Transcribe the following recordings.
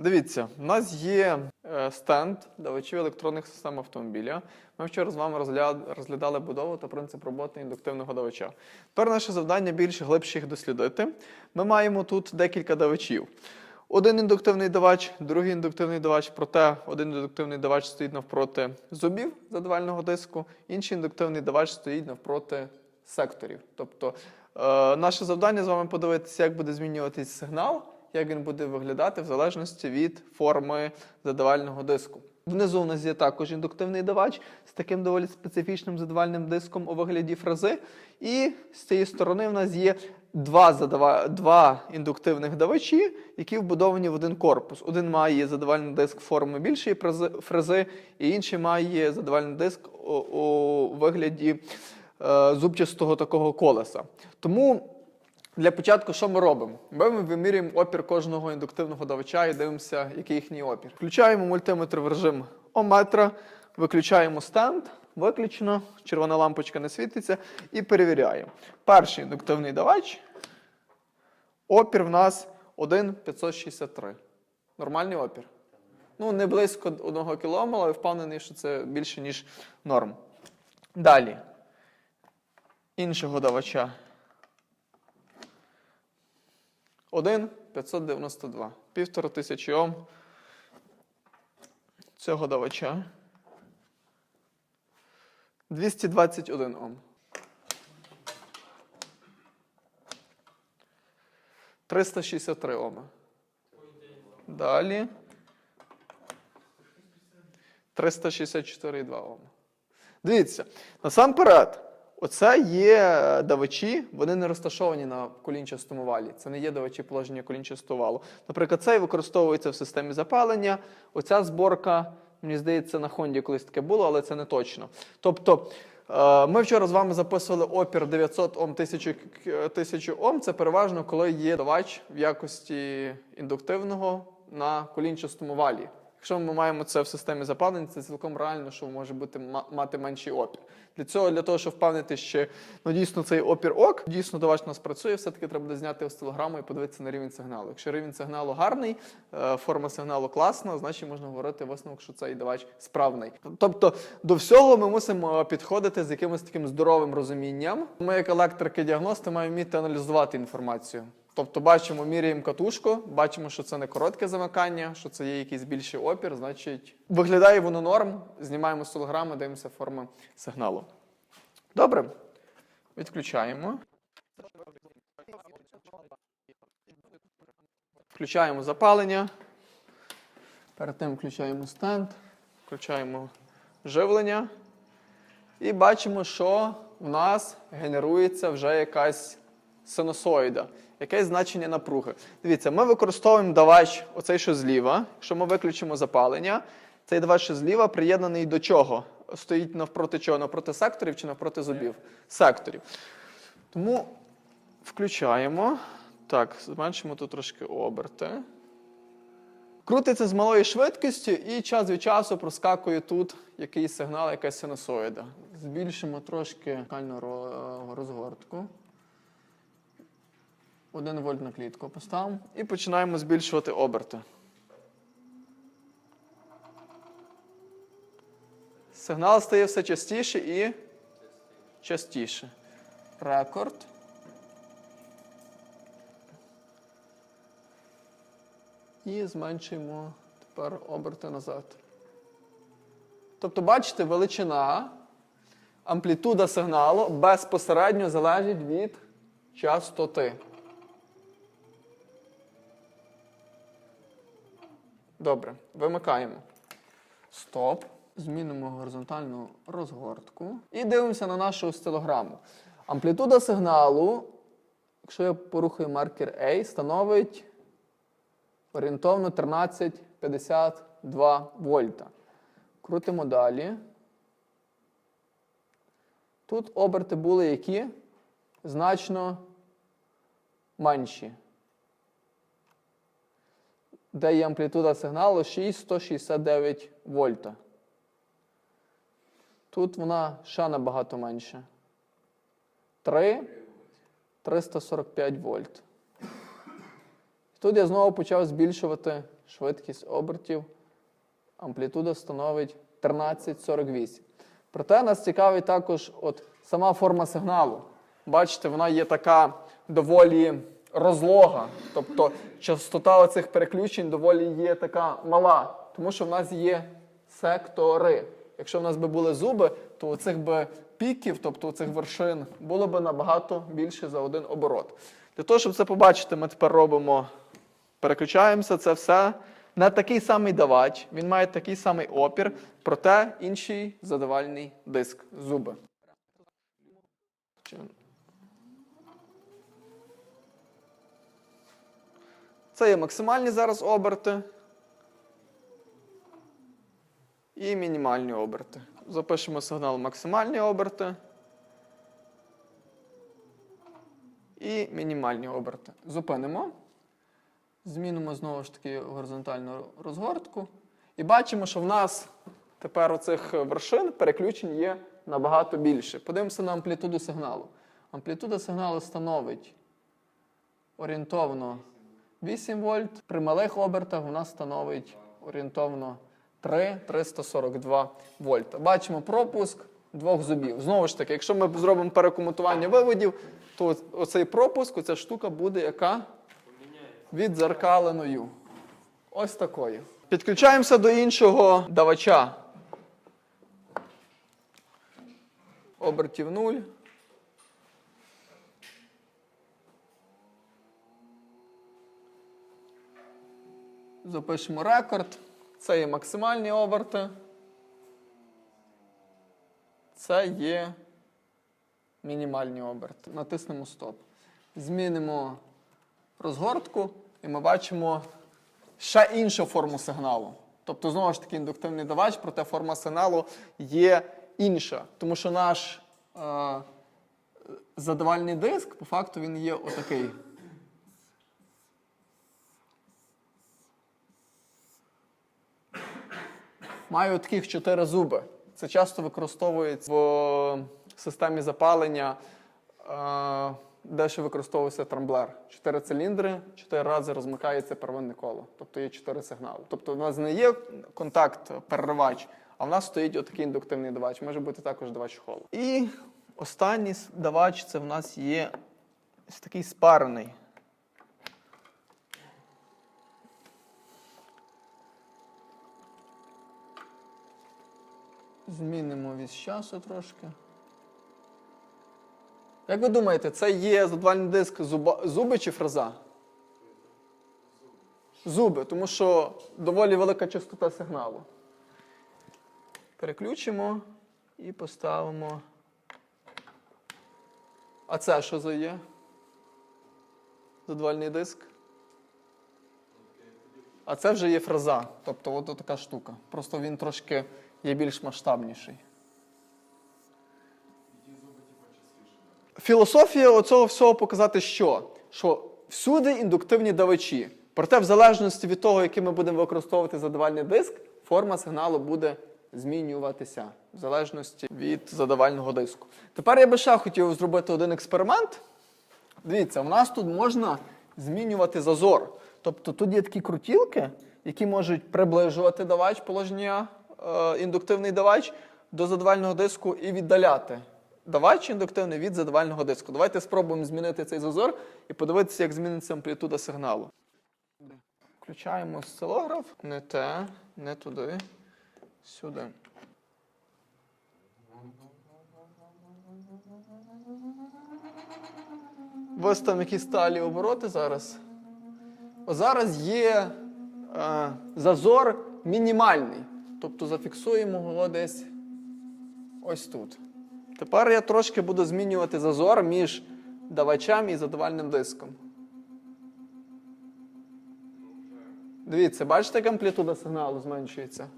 Дивіться, у нас є е, стенд давачів електронних систем автомобіля. Ми вчора з вами розглядали будову та принцип роботи індуктивного давача. Тепер наше завдання більш глибше їх дослідити. Ми маємо тут декілька давачів. Один індуктивний давач, другий індуктивний давач, проте один індуктивний давач стоїть навпроти зубів задавального диску, інший індуктивний давач стоїть навпроти секторів. Тобто е, наше завдання з вами подивитися, як буде змінюватись сигнал, як він буде виглядати в залежності від форми задавального диску. Внизу у нас є також індуктивний давач з таким доволі специфічним задавальним диском у вигляді фрази. І з цієї сторони в нас є два, задава... два індуктивних давачі, які вбудовані в один корпус. Один має задавальний диск форми більшої фрази, і інший має задавальний диск у, у вигляді е, зубчастого такого колеса. Тому для початку, що ми робимо? Ми вимірюємо опір кожного індуктивного давача і дивимося, який їхній опір. Включаємо мультиметр в режим омметра, виключаємо стенд, виключено, червона лампочка не світиться, і перевіряємо. Перший індуктивний давач. Опір в нас 1,563. Нормальний опір. Ну, не близько 1 кОм, але впевнений, що це більше, ніж норм. Далі. Іншого давача. 1 592. Півтора тисячі Ом цього давача. 221 Ом. 363 Ома. Далі. 364,2 Ома. Дивіться, насамперед, оце є давачі, вони не розташовані на колінчастому валі. Це не є давачі положення колінчастого валу. Наприклад, цей використовується в системі запалення. Оця зборка, мені здається, на Хонді колись таке було, але це не точно. Тобто, е, ми вчора з вами записували опір 900 Ом 1000, 1000 Ом. Це переважно, коли є давач в якості індуктивного на колінчастому валі. Якщо ми маємо це в системі запалення, це цілком реально, що може бути мати менший опір. Для цього, для того, щоб впевнити, що ну, дійсно цей опір ок, дійсно давач нас працює, все-таки треба зняти осцилограму і подивитися на рівень сигналу. Якщо рівень сигналу гарний, е, форма сигналу класна, значить можна говорити висновок, що цей давач справний. Тобто до всього ми мусимо підходити з якимось таким здоровим розумінням. Ми, як електрики-діагности, маємо вміти аналізувати інформацію. Тобто бачимо, міряємо катушку, бачимо, що це не коротке замикання, що це є якийсь більший опір, значить виглядає воно норм, знімаємо з телеграми, дивимося форми сигналу. Добре, відключаємо. Включаємо запалення. Перед тим включаємо стенд, включаємо живлення. І бачимо, що в нас генерується вже якась синусоїда, якесь значення напруги. Дивіться, ми використовуємо давач, оцей що зліва. Якщо ми виключимо запалення, цей давач що зліва приєднаний до чого? Стоїть навпроти чого? Навпроти секторів чи навпроти зубів? Секторів. Тому включаємо. Так, зменшимо тут трошки оберти. Крутиться з малою швидкістю і час від часу проскакує тут якийсь сигнал, якась синусоїда. Збільшимо трошки локальну ро- розгортку. 1 вольт на клітку поставимо і починаємо збільшувати оберти. Сигнал стає все частіше і частіше. Рекорд. І зменшуємо тепер оберти назад. Тобто, бачите, величина, амплітуда сигналу безпосередньо залежить від частоти. Добре, вимикаємо. Стоп. Змінимо горизонтальну розгортку. І дивимося на нашу осцилограму. Амплітуда сигналу, якщо я порухаю маркер A, становить орієнтовно 13,52 вольта. Крутимо далі. Тут оберти були які? Значно менші. Де є амплітуда сигналу 6,169 вольта. Тут вона ще набагато менша. 3 345 вольт. Тут я знову почав збільшувати швидкість обертів, амплітуда становить 13,48. Проте нас цікавить також от сама форма сигналу. Бачите, вона є така доволі розлога. Тобто частота оцих переключень доволі є така мала, тому що в нас є сектори. Якщо в нас би були зуби, то оцих би піків, тобто цих вершин, було б набагато більше за один оборот. Для того, щоб це побачити, ми тепер робимо, переключаємося це все на такий самий давач. Він має такий самий опір, проте інший задавальний диск зуби. Це є максимальні зараз оберти. І мінімальні оберти. Запишемо сигнал максимальні оберти. І мінімальні оберти. Зупинимо. Змінимо знову ж таки горизонтальну розгортку. І бачимо, що в нас тепер оцих вершин переключень є набагато більше. Подивимося на амплітуду сигналу. Амплітуда сигналу становить орієнтовно 8 вольт. При малих обертах вона становить орієнтовно 3-342 вольта. Бачимо пропуск двох зубів. Знову ж таки, якщо ми зробимо перекомутування виводів, то оцей пропуск, оця штука буде яка? Відзеркаленою. Ось такою. Підключаємося до іншого давача. Обертів 0. Запишемо рекорд. Це є максимальні оберти. Це є мінімальні оберти. Натиснемо стоп. Змінимо розгортку, і ми бачимо ще іншу форму сигналу. Тобто, знову ж таки, індуктивний давач, проте форма сигналу є інша. Тому що наш е, задавальний диск, по факту, він є отакий. Маю таких чотири зуби. Це часто використовується в системі запалення, е, де ще використовується трамблер. Чотири циліндри, чотири рази розмикається первинне коло. Тобто є чотири сигнали. Тобто, у нас не є контакт переривач, а в нас стоїть отакий індуктивний давач. Може бути також давач холу. І останній давач це в нас є такий спарений. Змінимо від часу трошки. Як ви думаєте, це є задвальний диск зуба, зуби чи фреза? Зуби, тому що доволі велика частота сигналу. Переключимо і поставимо. А це що за є? Задвальний диск. А це вже є фреза. Тобто от така штука. Просто він трошки є більш масштабніший. Філософія оцього всього показати що? Що всюди індуктивні давачі. Проте, в залежності від того, який ми будемо використовувати задавальний диск, форма сигналу буде змінюватися в залежності від задавального диску. Тепер я би ще хотів зробити один експеримент. Дивіться, у нас тут можна змінювати зазор. Тобто тут є такі крутілки, які можуть приближувати давач, положення е, індуктивний давач до задавального диску і віддаляти давач індуктивний від задавального диску. Давайте спробуємо змінити цей зазор і подивитися, як зміниться амплітуда сигналу. Включаємо осцилограф. Не те, не туди, сюди. Ось там якісь сталі обороти зараз. Зараз є е, зазор мінімальний. Тобто зафіксуємо його десь ось тут. Тепер я трошки буду змінювати зазор між давачем і задавальним диском. Дивіться, бачите, як амплітуда сигналу зменшується?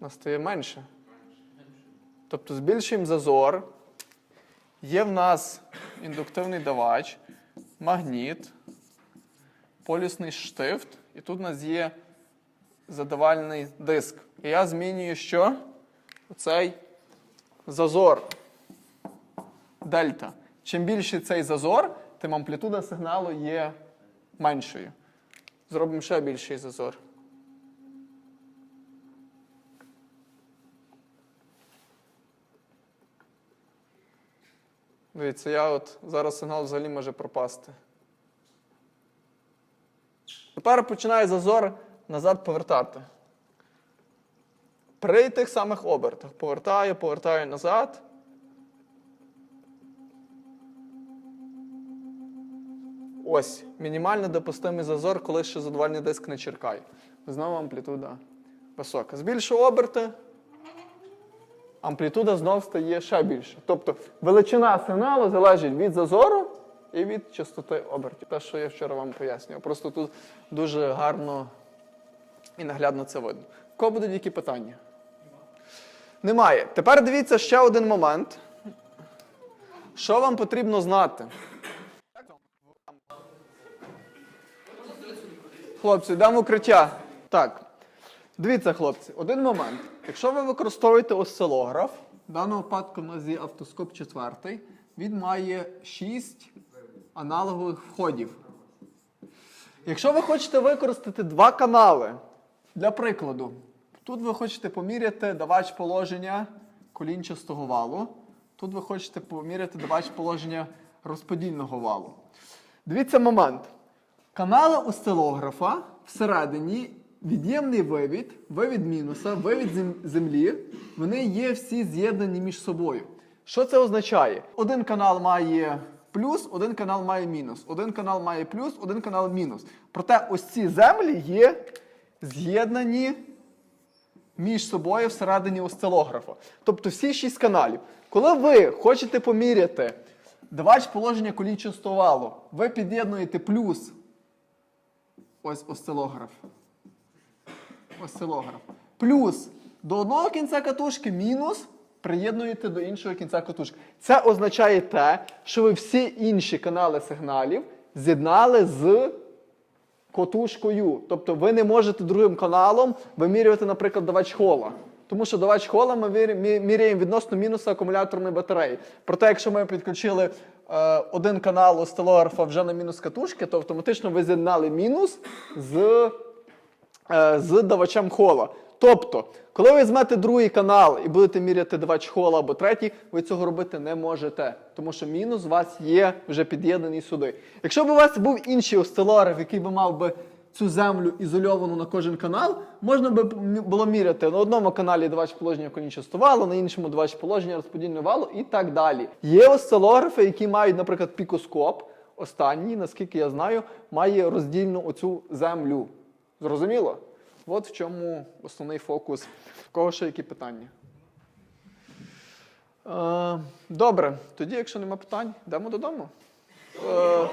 Настає менше. Тобто збільшуємо зазор. Є в нас індуктивний давач, магніт, полюсний штифт, і тут у нас є задавальний диск. І я змінюю що? Оцей зазор дельта. Чим більший цей зазор, тим амплітуда сигналу є меншою. Зробимо ще більший зазор. Дивіться, я от зараз сигнал взагалі може пропасти. Тепер починаю зазор назад повертати. При тих самих обертах. Повертаю, повертаю назад. Ось, мінімально допустимий зазор, коли ще задувальний диск не черкає. Знову амплітуда висока. Збільшую оберти, амплітуда знов стає ще більше. Тобто величина сигналу залежить від зазору і від частоти обертів. Те, що я вчора вам пояснював. Просто тут дуже гарно і наглядно це видно. Кого будуть які питання? Немає. Тепер дивіться ще один момент. Що вам потрібно знати? Хлопці, дам укриття. Так. Дивіться, хлопці, один момент. Якщо ви використовуєте осцилограф, в даному випадку у нас є автоскоп четвертий, він має 6 аналогових входів. Якщо ви хочете використати два канали, для прикладу, тут ви хочете поміряти давач положення колінчастого валу, тут ви хочете поміряти давач положення розподільного валу. Дивіться момент. Канали осцилографа всередині від'ємний вивід, вивід мінуса, вивід землі, вони є всі з'єднані між собою. Що це означає? Один канал має плюс, один канал має мінус, один канал має плюс, один канал мінус. Проте ось ці землі є з'єднані між собою всередині осцилографа. Тобто всі шість каналів. Коли ви хочете поміряти давач положення колінчастого валу, ви під'єднуєте плюс ось осцилограф. Осцилограф. Плюс до одного кінця катушки мінус приєднуєте до іншого кінця катушки. Це означає те, що ви всі інші канали сигналів з'єднали з котушкою. Тобто ви не можете другим каналом вимірювати, наприклад, давач хола. Тому що давач хола ми міряємо відносно мінуса акумуляторної батареї. Проте, якщо ми підключили е, один канал осцилографа вже на мінус катушки, то автоматично ви з'єднали мінус з, з давачем хола. Тобто, коли ви візьмете другий канал і будете міряти давач хола або третій, ви цього робити не можете, тому що мінус у вас є вже під'єднаний сюди. Якщо б у вас був інший осцилограф, який би мав би цю землю ізольовану на кожен канал, можна би було міряти на одному каналі давач положення конічного валу, на іншому давач положення розподільного валу і так далі. Є осцилографи, які мають, наприклад, пікоскоп. Останній, наскільки я знаю, має роздільну оцю землю. Зрозуміло? От в чому основний фокус. В кого ще які питання? Е, добре, тоді, якщо нема питань, йдемо додому. Е,